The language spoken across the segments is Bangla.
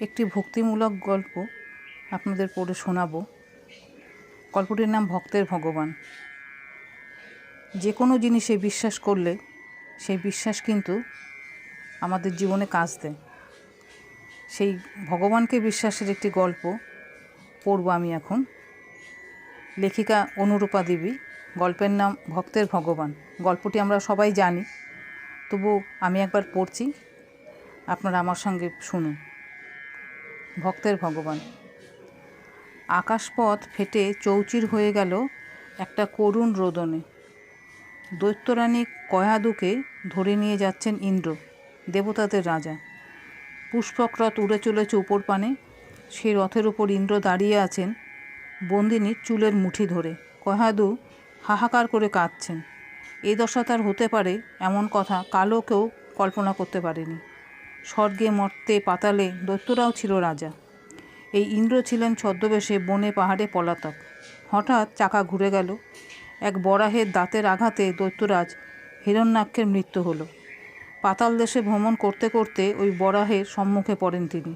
একটি ভক্তিমূলক গল্প আপনাদের পড়ে শোনাবো। গল্পটির নাম ভক্তের ভগবান। যে কোনো জিনিসে বিশ্বাস করলে সেই বিশ্বাস কিন্তু আমাদের জীবনে কাজ দেয়। সেই ভগবানকে বিশ্বাসের একটি গল্প পড়ব আমি এখন। লেখিকা অনুরূপা দেবী, গল্পের নাম ভক্তের ভগবান। গল্পটি আমরা সবাই জানি তবু আমি একবার পড়ছি, আপনারা আমার সঙ্গে শুনুন। ভক্তের ভগবান। আকাশপথ ফেটে চৌচির হয়ে গেল একটা করুণ রোদনে। দৈত্যরানী কয়াদুকে ধরে নিয়ে যাচ্ছেন ইন্দ্র, দেবতাদের রাজা। পুষ্পক রথ উড়ে চলেছে উপর পানে সেই রথের উপর ইন্দ্র দাঁড়িয়ে আছেন, বন্দিনীর চুলের মুঠি ধরে। কয়াদু হাহাকার করে কাঁদছেন। এই দশা তার হতে পারে এমন কথা কালো কেউ কল্পনা করতে পারেনি। স্বর্গে মর্তে পাতালে দৈত্যরাও ছিল রাজা। এই ইন্দ্র ছিলেন ছদ্মবেশে বনে পাহাড়ে পলাতক। হঠাৎ চাকা ঘুরে গেল। এক বরাহের দাঁতের আঘাতে দৈত্যরাজ হিরণ্যাক্ষের মৃত্যু হলো। পাতাল দেশে ভ্রমণ করতে করতে ওই বরাহের সম্মুখে পড়েন তিনি।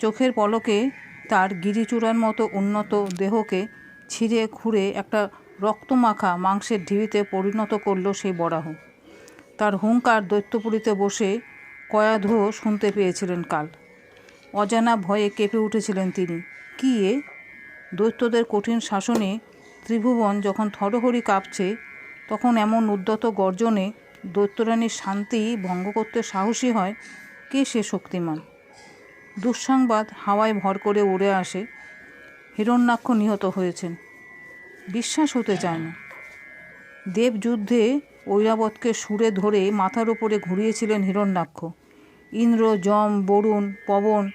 চোখের পলকে তার গিরিচূড়ার মতো উন্নত দেহকে ছিঁড়ে খুঁড়ে একটা রক্তমাখা মাংসের ঢিবিতে পরিণত করল সেই বরাহ। তার হুঙ্কার দৈত্যপুরীতে বসে কয়াধুও শুনতে পেয়েছিলেন কাল। অজানা ভয়ে কেঁপে উঠেছিলেন তিনি। কি এ? দৈত্যদের কঠিন শাসনে ত্রিভুবন যখন থরহরি কাঁপছে, তখন এমন উদ্যত গর্জনে দৈত্যরানীর শান্তি ভঙ্গ করতে সাহসী হয় কে সে শক্তিমান? দুঃসংবাদ হাওয়ায় ভর করে উড়ে আসে। হিরণ্যাক্ষ নিহত হয়েছেন। বিশ্বাস হতে চায় না। দেবযুদ্ধে ঐরাবতকে সুরে ধরে মাথার উপরে ঘুরিয়েছিলেন হিরণ্যাক্ষ। ইন্দ্র, যম, বরুণ, পবন,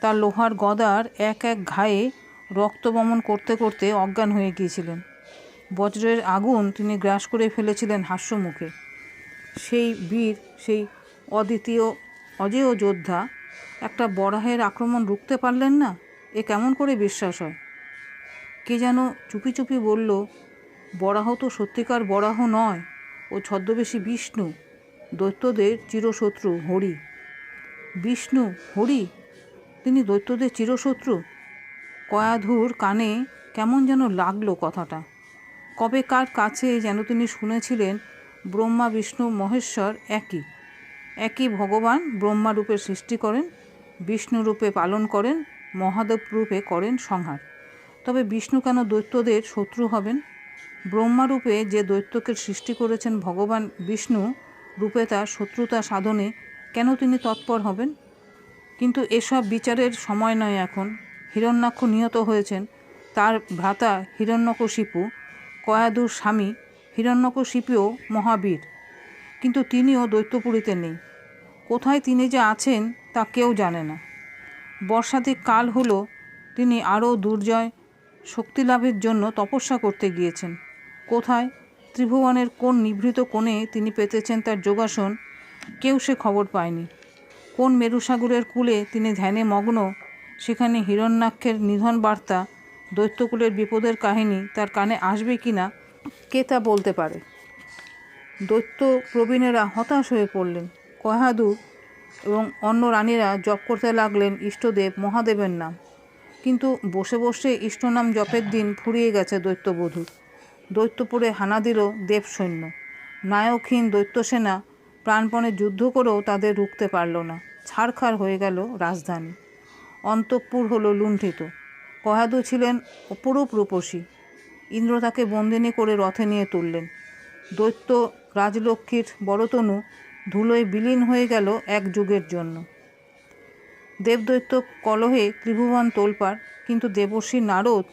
তার লোহার গদার এক এক ঘায়ে রক্তবমন করতে করতে অজ্ঞান হয়ে গিয়েছিলেন। বজ্রের আগুন তিনি গ্রাস করে ফেলেছিলেন হাস্যমুখে। সেই বীর, সেই অদ্বিতীয়, অজেয় যোদ্ধা একটা বরাহের আক্রমণ রুখতে পারলেন না? এ কেমন করে বিশ্বাস হয়? কে যেন চুপি চুপি বলল, বরাহ তো সত্যিকার বরাহ নয়। ও ছদ্মবেশী বিষ্ণু, দৈত্যদের চিরশত্রু হরি। বিষ্ণু, হরি? তিনি দৈত্যদের চিরশত্রু? কয়াধুর কানে কেমন যেন লাগল কথাটা। কবে কার কাছে যেন তিনি শুনেছিলেন, ব্রহ্মা, বিষ্ণু, মহেশ্বর একই। একই ভগবান ব্রহ্মা রূপে সৃষ্টি করেন বিষ্ণু রূপে পালন করেন মহাদেব রূপে করেন সংহার। তবে বিষ্ণু কেন দৈত্যদের শত্রু হবেন? ব্রহ্মা রূপে যে দৈত্যকে সৃষ্টি করেছেন ভগবান বিষ্ণু, রূপে তার শত্রুতা সাধনে কেন তিনি তৎপর হবেন? কিন্তু এসব বিচারের সময় নয় এখন। হিরণ্যাক্ষ নিহত হয়েছেন। তার ভ্রাতা হিরণ্যকশিপু, কয়াদুর স্বামী হিরণ্যকশিপুও মহাবীর। কিন্তু তিনিও দৈত্যপুরীতে নেই। কোথায় তিনি যে আছেন তা কেউ জানে না। বর্ষাধিক কাল হলো, তিনি আরও দুর্জয় শক্তি লাভের জন্য তপস্যা করতে গিয়েছেন। কোথায়? ত্রিভুবনের কোন নিভৃত কোণে তিনি পেতেছেন তার যোগাসন? কেউ সে খবর পায়নি। কোন মেরুসাগরের কূলে তিনি ধ্যানে মগ্ন? সেখানে হিরণ্যাক্ষের নিধন বার্তা, দৈত্যকুলের বিপদের কাহিনী তার কানে আসবে কি না কে তা বলতে পারে? দৈত্য প্রবীণেরা হতাশ হয়ে পড়লেন। কহাদু এবং অন্য রানীরা জপ করতে লাগলেন ইষ্টদেব মহাদেবের নাম। কিন্তু বসে বসে ইষ্টনাম জপের দিন ফুরিয়ে গেছে দৈত্যবধূ। দৈত্যপুরে হানা দিল দেব সৈন্য নায়কহীন দৈত্যসেনা প্রাণপণে যুদ্ধ করেও তাদের রুখতে পারল না। ছাড়খাড় হয়ে গেল রাজধানী। অন্তঃপুর হলো লুণ্ঠিত। কহাদু ছিলেন অপরূপ রূপসী। ইন্দ্র তাকে বন্দিনী করে রথে নিয়ে তুললেন। দৈত্য রাজলক্ষ্মীর বড়তনু ধুলোয় বিলীন হয়ে গেল এক যুগের জন্য। দেবদৈত্য কলহে ত্রিভুবন তোলপার কিন্তু দেবর্ষী নারদ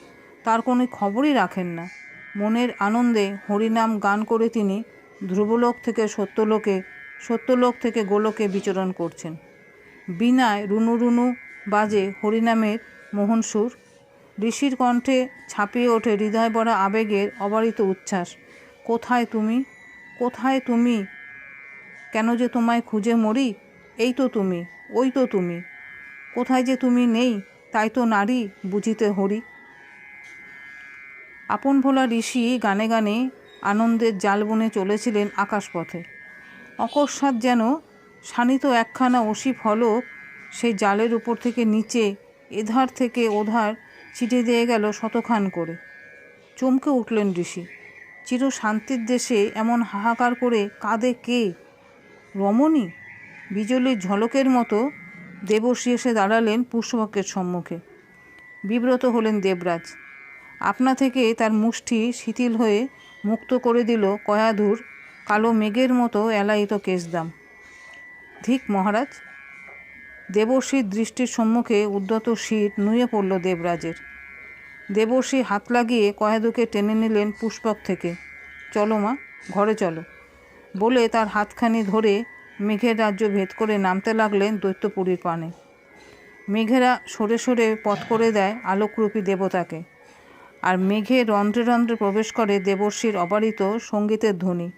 তার কোনো খবরই রাখেন না। মনের আনন্দে হরিনাম গান করে তিনি ধ্রুবলোক থেকে সত্যলোকে, সত্যলোক থেকে গোলকে বিচরণ করছেন। বিনায় রুনু রুনু বাজে হরিনামের মোহন সুর। ঋষির কণ্ঠে ছাপিয়ে ওঠে হৃদয় বড়া আবেগের অবারিত উচ্ছ্বাস। কোথায় তুমি? কোথায় তুমি? কেন যে তোমায় খুঁজে মরি? এই তো তুমি, ওই তো তুমি। কোথায় যে তুমি নেই, তাই তো নারী বুঝিতে হরি। আপন ভোলা ঋষি গানে গানে আনন্দের জাল বনে চলেছিলেন আকাশপথে। অকস্মাৎ যেন শানিত একখানা অসি ফলক সেই জালের উপর থেকে নিচে, এধার থেকে ওধার ছিটে দিয়ে গেল শতখান করে। চমকে উঠলেন ঋষি। চির শান্তির দেশে এমন হাহাকার করে কাঁদে কে? রমণী? বিজলির ঝলকের মতো দেবশ্রী এসে দাঁড়ালেন পুষ্পকের সম্মুখে। বিব্রত হলেন দেবরাজ। আপনা থেকে তার মুষ্টি শিথিল হয়ে মুক্ত করে দিল কয়াধুর কালো মেঘের মতো এলায়িত কেশদাম। ধিক মহারাজ, দেবশ্রীর দৃষ্টির সম্মুখে উদ্যত শীত নুয়ে পড়ল দেবরাজের। দেবশ্রী হাত লাগিয়ে কয়াদুকে টেনে নিলেন পুষ্পক থেকে। চলো মা, ঘরে চলো। বলে তার হাতখানি ধরে মেঘের রাজ্য ভেদ করে নামতে লাগলেন দৈত্যপুরীর পানে মেঘেরা সরে সরে পথ করে দেয় আলোকরূপী দেবতাকে। আর মেঘে রন্ধ্রে রন্ধ্রে প্রবেশ করে দেবর্ষীর অবারিত সঙ্গীতের ধ্বনি।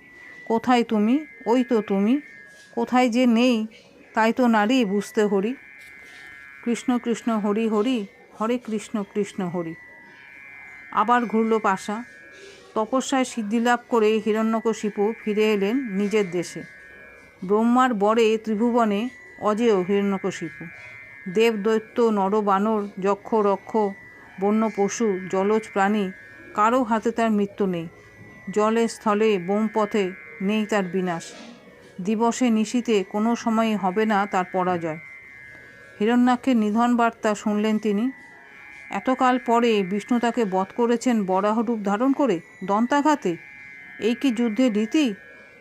কোথায় তুমি? ওই তো তুমি। কোথায় যে নেই, তাই তো নারী বুঝতে হরি। কৃষ্ণ কৃষ্ণ হরি হরি, হরে কৃষ্ণ কৃষ্ণ হরি। আবার ঘুরল পাশা। তপস্যায় সিদ্ধিলাভ করে হিরণ্যকশিপু ফিরে এলেন নিজের দেশে। ব্রহ্মার বরে ত্রিভুবনে অজেয় হিরণ্যকশিপু। দেব দৈত্য নর বানর যক্ষ, রক্ষ, বন্য পশু, জলজ প্রাণী, কারও হাতে তার মৃত্যু নেই। জলে, স্থলে বোম পথে নেই তার বিনাশ। দিবসে নিশীতে কোনো সময়ই হবে না তার পরাজয়। হিরণ্যাক্ষের নিধন বার্তা শুনলেন তিনি। এতকাল পরে বিষ্ণু তাকে বধ করেছেন বরাহরূপ ধারণ করে দন্তাঘাতে? এই কি যুদ্ধের রীতি?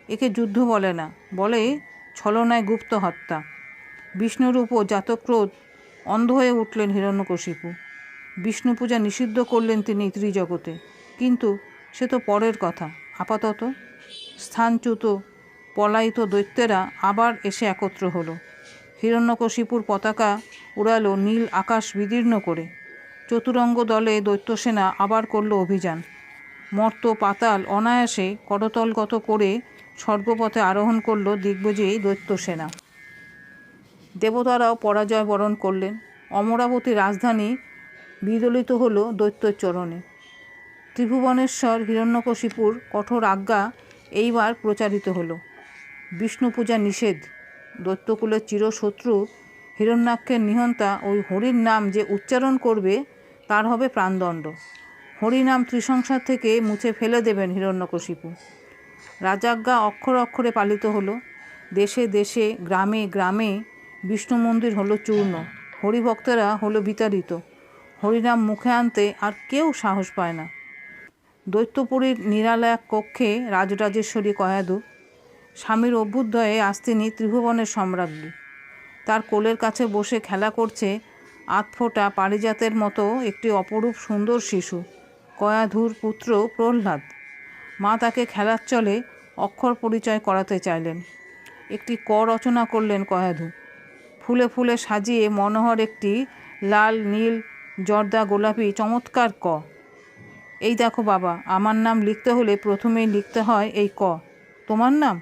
একে যুদ্ধ বলে না, বলে ছলনায় গুপ্ত হত্যা। বিষ্ণুরূপ ও জাতক্রোধ অন্ধ হয়ে উঠলেন হিরণ্যকশিপু। বিষ্ণু পূজা নিষিদ্ধ করলেন তিনি ত্রিজগতে। কিন্তু সে তো পরের কথা, আপাতত। স্থানচ্যুত পলায়িত দৈত্যেরা আবার এসে একত্র হলো। হিরণ্যকশিপুর পতাকা উড়ালো নীল আকাশ বিদীর্ণ করে। চতুরঙ্গ দলে দৈত্যসেনা আবার করল অভিযান। মর্ত পাতাল অনায়াসে করতলগত করে স্বর্গপথে আরোহণ করল দিগ্বিজয়ী দৈত্যসেনা। দেবতারাও পরাজয় বরণ করলেন। অমরাবতী রাজধানী বিদলিত হল দৈত্যের চরণে ত্রিভুবনেশ্বর, হিরণ্যকশিপুর কঠোর আজ্ঞা এইবার প্রচারিত হলো। বিষ্ণু পূজা নিষেধ। দৈত্যকুলের চিরশত্রু হিরণ্যাক্ষের নিহন্তা ওই হরির নাম যে উচ্চারণ করবে তার হবে প্রাণদণ্ড। হরিনাম ত্রিসংসার থেকে মুছে ফেলে দেবেন হিরণ্যকশিপু। রাজাজ্ঞা অক্ষর অক্ষরে পালিত হলো। দেশে দেশে, গ্রামে গ্রামে বিষ্ণু মন্দির হলো চূর্ণ। হরিভক্তরা হলো বিতাড়িত। হরিনাম মুখে আনতে আর কেউ সাহস পায় না। দৈত্যপুরীর নিরালা এক কক্ষে রাজরাজেশ্বরী কয়াদু। স্বামীর অভ্যুদয়ে আজ ত্রিভুবনের সম্রাজ্ঞী। তার কোলের কাছে বসে খেলা করছে আতফোটা পারিজাতের মতো একটি অপরূপ সুন্দর শিশু কয়াধুর পুত্র প্রহ্লাদ। মা তাকে খেলার চলে অক্ষর পরিচয় করাতে চাইলেন। একটি ক রচনা করলেন কয়াধু। ফুলে ফুলে সাজিয়ে মনোহর একটি লাল, নীল, জর্দা, গোলাপি, চমৎকার ক। এই দেখো বাবা, আমার নাম লিখতে হলে প্রথমেই লিখতে হয় এই ক। তোমার নাম?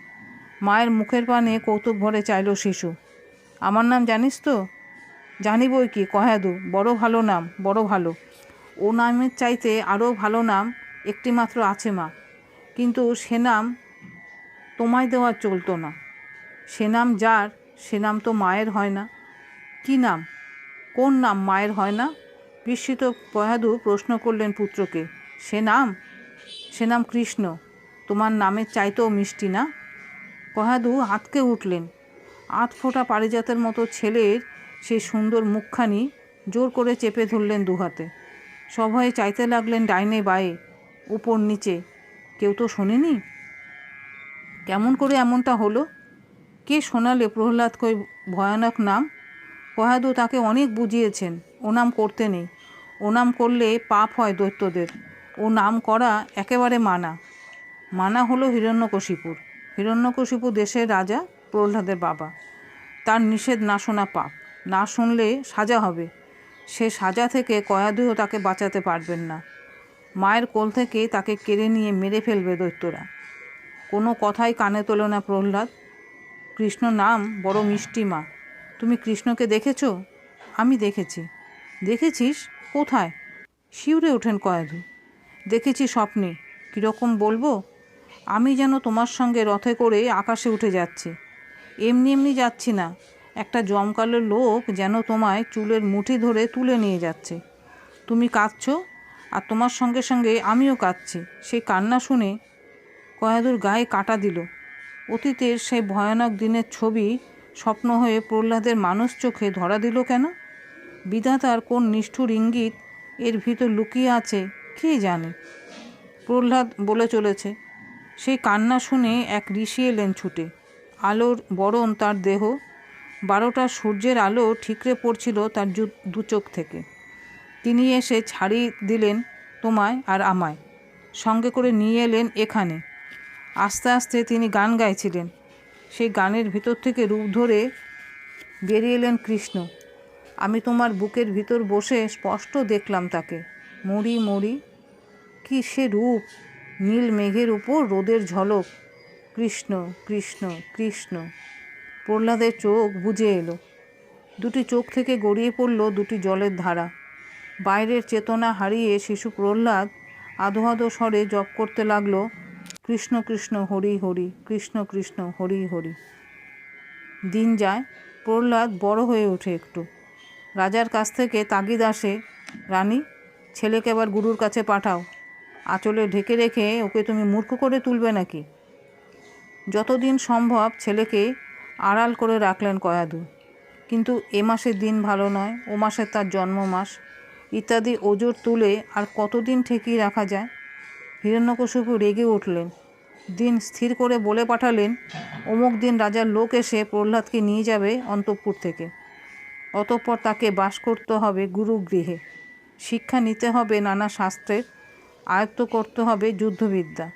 মায়ের মুখের পানে কৌতুক ভরে চাইল শিশু। আমার নাম জানিস তো? জানি বই কি কহাদু বড় ভালো নাম, বড় ভালো। ও নামের চাইতে আরও ভালো নাম একটি মাত্র আছে মা। কিন্তু সে নাম তোমায় দেওয়া চলতো না। সে নাম যার, সে নাম তো মায়ের হয় না। কি নাম? কোন নাম মায়ের হয় না? বিস্মিত পয়াদু প্রশ্ন করলেন পুত্রকে, সে নাম? সে নাম কৃষ্ণ। তোমার নামের চাইতেও মিষ্টি না? কহাদু হাতকে উঠলেন। আধ ফোটা পারিজাতের মতো ছেলের সেই সুন্দর মুখখানি জোর করে চেপে ধরলেন দুহাতে। সভয়ে চাইতে লাগলেন ডাইনে বায়ে উপর নিচে কেউ তো শোনেনি? কেমন করে এমনটা হলো? কে শোনালে প্রহ্লাদ কই ভয়ানক নাম? কহাদু তাকে অনেক বুঝিয়েছেন ও নাম করতে নেই। ও নাম করলে পাপ হয় দৈত্যদের। ও নাম করা একেবারে মানা। মানা হলো হিরণ্যকশিপুর। হিরণ্যকশিপু দেশের রাজা, প্রহ্লাদের বাবা। তার নিষেধ না শোনা পাপ। না শুনলে সাজা হবে। সে সাজা থেকে কয়াদুও তাকে বাঁচাতে পারবেন না। মায়ের কোল থেকে তাকে কেড়ে নিয়ে মেরে ফেলবে দৈত্যরা। কোনো কথাই কানে তোলো না প্রহ্লাদ। কৃষ্ণ নাম বড় মিষ্টি মা। তুমি কৃষ্ণকে দেখেছ? আমি দেখেছি। দেখেছিস? কোথায়? শিউরে ওঠেন কয়াধু। দেখেছি স্বপ্নে। কীরকম বলব? আমি যেন তোমার সঙ্গে রথে করে আকাশে উঠে যাচ্ছি। এমনি এমনি যাচ্ছি না। একটা জমকালো লোক যেন তোমায় চুলের মুঠি ধরে তুলে নিয়ে যাচ্ছে। তুমি কাঁদছো? আর তোমার সঙ্গে সঙ্গে আমিও কাঁদছি। সেই কান্না শুনে কয়াদুর গায়ে কাটা দিল। অতীতের সেই ভয়ানক দিনের ছবি স্বপ্ন হয়ে প্রহ্লাদের মানুষ চোখে ধরা দিল কেন? বিধাতার কোন নিষ্ঠুর ইঙ্গিত এর ভিতর লুকিয়ে আছে, কে জানে? প্রহ্লাদ বলে চলেছে, সেই কান্না শুনে এক ঋষি এলেন ছুটে। আলোর বরণ তার দেহ, বারোটা সূর্যের আলো ঠিকরে পড়ছিল তার দু চোখ থেকে। তিনি এসে ছাড়ি দিলেন তোমায় আর আমায়, সঙ্গে করে নিয়ে এলেন এখানে। আস্তে আস্তে তিনি গান গাইছিলেন। সেই গানের ভিতর থেকে রূপ ধরে বেরিয়ে এলেন কৃষ্ণ। আমি তোমার বুকের ভিতর বসে স্পষ্ট দেখলাম তাকে। মরি মরি কি সে রূপ? নীল মেঘের উপর রোদের ঝলক। কৃষ্ণ কৃষ্ণ কৃষ্ণ। প্রহ্লাদের চোখ বুঝে এলো। দুটি চোখ থেকে গড়িয়ে পড়ল দুটি জলের ধারা। বাইরের চেতনা হারিয়ে শিশু প্রহ্লাদ আধো আধো স্বরে জপ করতে লাগল। কৃষ্ণ কৃষ্ণ হরি হরি, কৃষ্ণ কৃষ্ণ হরি হরি। দিন যায়, প্রহ্লাদ বড় হয়ে ওঠে একটু। রাজার কাছ থেকে তাগিদ আসে, রানী, ছেলেকে আবার গুরুর কাছে পাঠাও। আঁচলে ঢেকে রেখে ওকে তুমি মূর্খ করে তুলবে নাকি? যতদিন সম্ভব ছেলেকে আড়াল করে রাখলেন কয়াদু। কিন্তু এ মাসের দিন ভালো নয়, ও মাসে তার জন্ম মাস ইত্যাদি ওজোর তুলে আর কতদিন ঠেকিয়ে রাখা যায়? হিরণ্যকশিপু রেগে উঠলেন। দিন স্থির করে বলে পাঠালেন, অমুক দিন রাজার লোক এসে প্রহ্লাদকে নিয়ে যাবে অন্তঃপুর থেকে। অতঃপর তাকে বাস করতে হবে গুরুগৃহে। শিক্ষা নিতে হবে নানা শাস্ত্রের আয়ত্ত করতে হবে যুদ্ধবিদ্যা।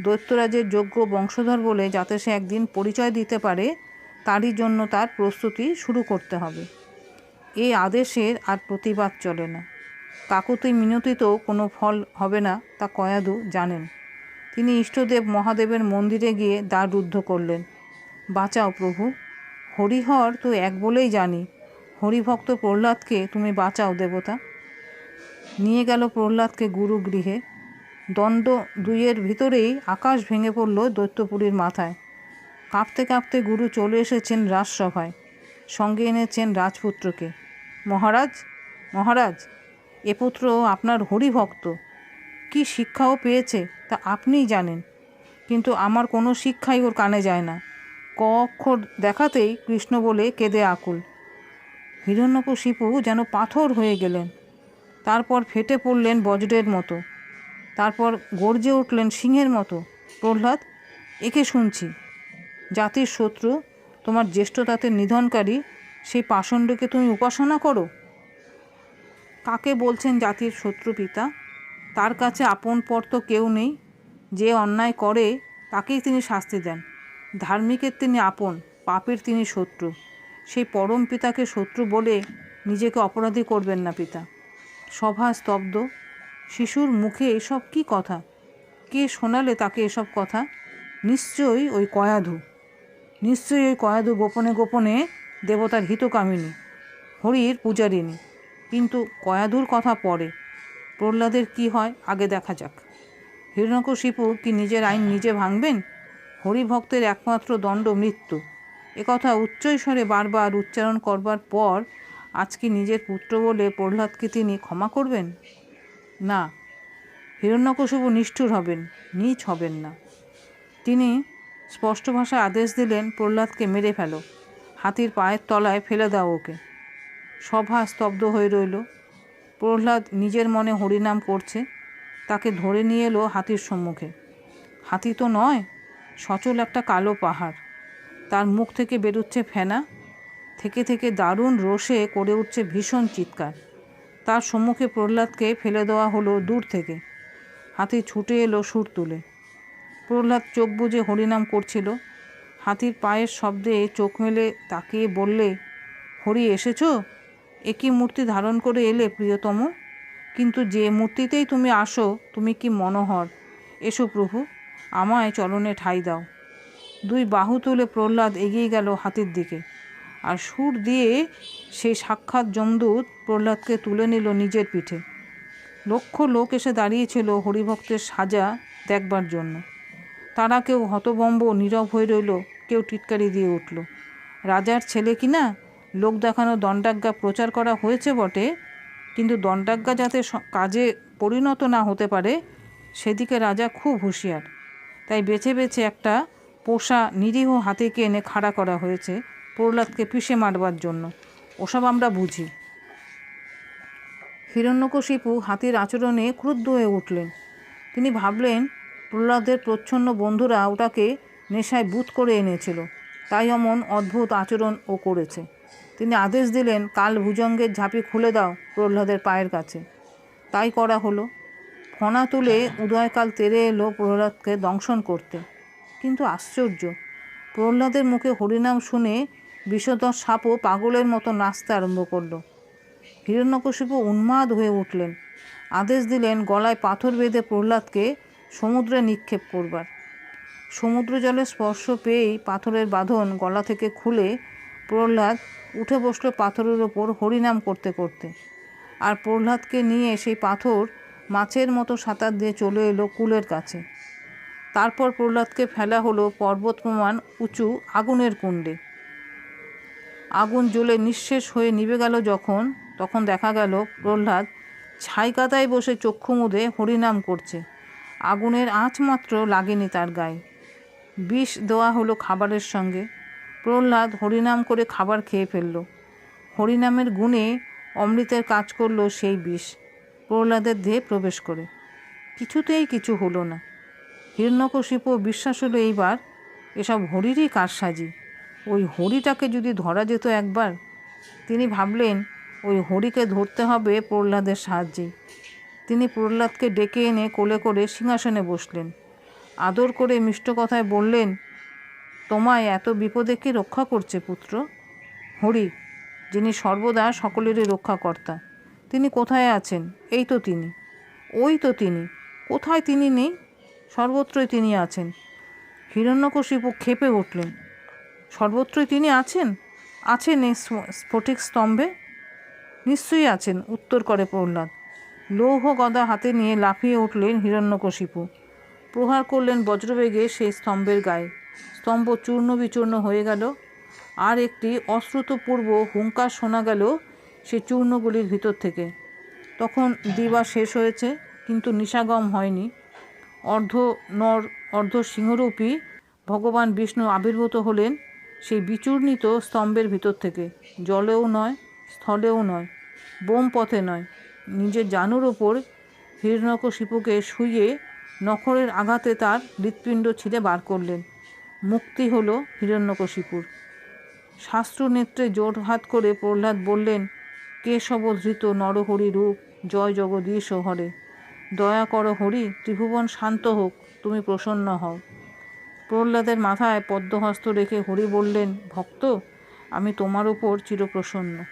দৈত্যরাজের যোগ্য বংশধর বলে যাতে সে একদিন পরিচয় দিতে পারে, তারই জন্য তার প্রস্তুতি শুরু করতে হবে। এই আদেশের আর প্রতিবাদ চলে না। কাকুতি মিনতিতেও কোনো ফল হবে না তা কয়াদু জানেন। তিনি ইষ্টদেব মহাদেবের মন্দিরে গিয়ে দ্বার রুদ্ধ করলেন। বাঁচাও প্রভু। হরিহর তো এক বলেই জানি। হরিভক্ত প্রহ্লাদকে তুমি বাঁচাও দেবতা। নিয়ে গেল প্রহ্লাদকে গুরু গৃহে দণ্ড দুইয়ের ভিতরেই আকাশ ভেঙে পড়ল দৈত্যপুরীর মাথায়। কাঁপতে কাঁপতে গুরু চলে এসেছেন রাজসভায়। সঙ্গে এনেছেন রাজপুত্রকে। মহারাজ মহারাজ, এ পুত্র আপনার হরিভক্ত। কি শিক্ষাও পেয়েছে তা আপনিই জানেন। কিন্তু আমার কোনো শিক্ষাই ওর কানে যায় না। ক অক্ষর দেখাতেই কৃষ্ণ বলে কেঁদে আকুল। হিরণ্যকশিপু যেন পাথর হয়ে গেলেন। তারপর ফেটে পড়লেন বজ্রের মতো। তারপর গর্জে উঠলেন সিংহের মতো। প্রহ্লাদ, একে শুনছি। জাতির শত্রু, তোমার জ্যেষ্ঠতাতে নিধনকারী, সেই পাষণ্ডকে তুমি উপাসনা করো? কাকে বলছেন জাতির শত্রু পিতা? তার কাছে আপন পর তো কেউ নেই। যে অন্যায় করে, তাকেই তিনি শাস্তি দেন। ধার্মিকের তিনি আপন, পাপের তিনি শত্রু। সেই পরম পিতাকে শত্রু বলে নিজেকে অপরাধী করবেন না পিতা। সভা স্তব্ধ। শিশুর মুখে এসব কি কথা? কে শোনালে তাকে এসব কথা? নিশ্চয়ই ওই কয়াধু। নিশ্চয়ই ওই কয়াধু গোপনে গোপনে দেবতার হিতকামিনী, হরির পূজারিনী কিন্তু কয়াধুর কথা পরে। প্রহ্লাদের কি হয়, আগে দেখা যাক। হিরণ্যকশিপু কি নিজের আইন নিজে ভাঙবেন? হরিভক্তের একমাত্র দণ্ড মৃত্যু। একথা উচ্চৈস্বরে বারবার উচ্চারণ করবার পর আজ কি নিজের পুত্র বলে প্রহ্লাদকে তিনি ক্ষমা করবেন? না হিরণ্যকশিপু নিষ্ঠুর হবেন, নিচ হবেন না। তিনি স্পষ্ট ভাষায় আদেশ দিলেন, প্রহ্লাদকে মেরে ফেলো, হাতির পায়ের তলায় ফেলে দাও ওকে। সভা স্তব্ধ হয়ে রইল। প্রহ্লাদ নিজের মনে হরিনাম করছে, তাকে ধরে নিয়ে এলো হাতির সম্মুখে। হাতি তো নয়, সচল একটা কালো পাহাড়। তার মুখ থেকে বেরোচ্ছে ফেনা, থেকে থেকে দারুণ রোষে করে উঠছে ভীষণ চিৎকার। তার সম্মুখে প্রহ্লাদকে ফেলে দেওয়া হলো দূর থেকে। হাতি ছুটে এলো সুর তুলে। প্রহ্লাদ চোখ বুজে হরিনাম করছিল। হাতির পায়ের শব্দে চোখ মেলে তাকিয়ে বললে, হরি, এসেছ? একই মূর্তি ধারণ করে এলে, প্রিয়তম। কিন্তু যে মূর্তিতেই তুমি আসো, তুমি কি মনোহর? এসো প্রভু, আমায় চলনে ঠাই দাও। দুই বাহু তুলে প্রহ্লাদ এগিয়ে গেল হাতির দিকে। আর সুর দিয়ে সেই সাক্ষাৎ যমদূত প্রহ্লাদকে তুলে নিল নিজের পিঠে। লক্ষ লোক এসে দাঁড়িয়েছিল হরিভক্তের সাজা দেখবার জন্য। তারা কেউ হতবম্ব নীরব হয়ে রইল, কেউ টিটকারি দিয়ে উঠল। রাজার ছেলে কিনা লোক দেখানো দণ্ডাজ্ঞা প্রচার করা হয়েছে বটে, কিন্তু দণ্ডাজ্ঞা যাতে কাজে পরিণত না হতে পারে, সেদিকে রাজা খুব হুঁশিয়ার। তাই বেছে বেছে একটা পোষা নিরীহ হাতিকে এনে খাড়া করা হয়েছে প্রহ্লাদকে পিষে মারবার জন্য। ওসব আমরা বুঝি। হিরণ্যকশিপু হাতির আচরণে ক্রুদ্ধ হয়ে উঠলেন। তিনি ভাবলেন, প্রহ্লাদের প্রচ্ছন্ন বন্ধুরা ওটাকে নেশায় বুত করে এনেছিল। তাই অমন অদ্ভুত আচরণ ও করেছে। তিনি আদেশ দিলেন, কাল ভুজঙ্গের ঝাঁপি খুলে দাও প্রহ্লাদের পায়ের কাছে। তাই করা হলো। ফণা তুলে উদয়কাল তেরে এলো প্রহ্লাদকে দংশন করতে। কিন্তু আশ্চর্য, প্রহ্লাদের মুখে হরিনাম শুনে বিষধর সাপও পাগলের মতো নাচতে আরম্ভ করল। হিরণ্যকশিপু উন্মাদ হয়ে উঠলেন। আদেশ দিলেন, গলায় পাথর বেঁধে প্রহ্লাদকে সমুদ্রে নিক্ষেপ করবার। সমুদ্র জলে স্পর্শ পেয়েই পাথরের বাঁধন গলা থেকে খুলে প্রহ্লাদ উঠে বসল পাথরের ওপর হরিনাম করতে করতে। আর প্রহ্লাদকে নিয়ে সেই পাথর মাছের মতো সাঁতার দিয়ে চলে এলো কুলের কাছে। তারপর প্রহ্লাদকে ফেলা হলো পর্বত প্রমাণ উঁচু আগুনের কুণ্ডে। আগুন জ্বলে নিঃশেষ হয়ে নিভে গেল যখন, তখন দেখা গেল প্রহ্লাদ ছাই কাদায় বসে চক্ষু মুদে হরিনাম করছে। আগুনের আঁচ মাত্র লাগেনি তার গায়ে। বিষ দেওয়া হলো খাবারের সঙ্গে। প্রহ্লাদ হরিনাম করে খাবার খেয়ে ফেলল। হরিনামের গুণে অমৃতের কাজ করল সেই বিষ। প্রহ্লাদের দেহে প্রবেশ করে। কিছুতেই কিছু হলো না। হিরণ্যকশিপু বিশ্বাস হলো এইবার এসব হরিরই কারসাজি। ওই হরিটাকে যদি ধরা যেত একবার, তিনি ভাবলেন ওই হরিকে ধরতে হবে প্রহ্লাদের সাহায্যেই তিনি প্রহ্লাদকে ডেকে এনে কোলে করে সিংহাসনে বসলেন। আদর করে মিষ্ট কথায় বললেন তোমায় এত বিপদে কে রক্ষা করছে, পুত্র? হরি, যিনি সর্বদা সকলেরই রক্ষাকর্তা, তিনি কোথায় আছেন? এই তো তিনি। ওই তো তিনি। কোথায় তিনি নেই? সর্বত্রই তিনি আছেন। হিরণ্যকশিপু ক্ষেপে উঠলেন। সর্বত্রই তিনি আছেন? আছেন এই স্ফটিক স্তম্ভে? নিশ্চয়ই আছেন, উত্তর করে প্রহ্লাদ। লৌহ গদা হাতে নিয়ে লাফিয়ে উঠলেন হিরণ্যকশিপু। প্রহার করলেন বজ্রবেগে সেই স্তম্ভের গায়ে। স্তম্ভ চূর্ণ বিচূর্ণ হয়ে গেল। আর একটি অশ্রুতপূর্ব হুঙ্কার শোনা গেল সে চূর্ণগুলির ভিতর থেকে। তখন দিবা শেষ হয়েছে, কিন্তু নিশাগম হয়নি। অর্ধ নর, অর্ধ সিংহরূপী ভগবান বিষ্ণু আবির্ভূত হলেন সেই বিচূর্ণিত স্তম্ভের ভিতর থেকে। জলেও নয়, স্থলেও নয়, বোম পথে নয়। নিজের জানুর ওপর হিরণ্যকশিপুকে শুইয়ে নখরের আঘাতে তার হৃৎপিণ্ড ছিঁড়ে বার করলেন। মুক্তি হলো হিরণ্যকশিপুর। শাস্ত্র নেত্রে জোরহাত করে প্রহ্লাদ বললেন, কে ধৃত নরহরি রূপ? জয় জগদীশ হরে। দয়া করো হরি, ত্রিভুবন শান্ত হোক, তুমি প্রসন্ন হও। প্রহ্লাদের মাথায় পদ্মহস্ত রেখে হরি বললেন, ভক্ত, আমি তোমার ওপর চিরপ্রসন্ন।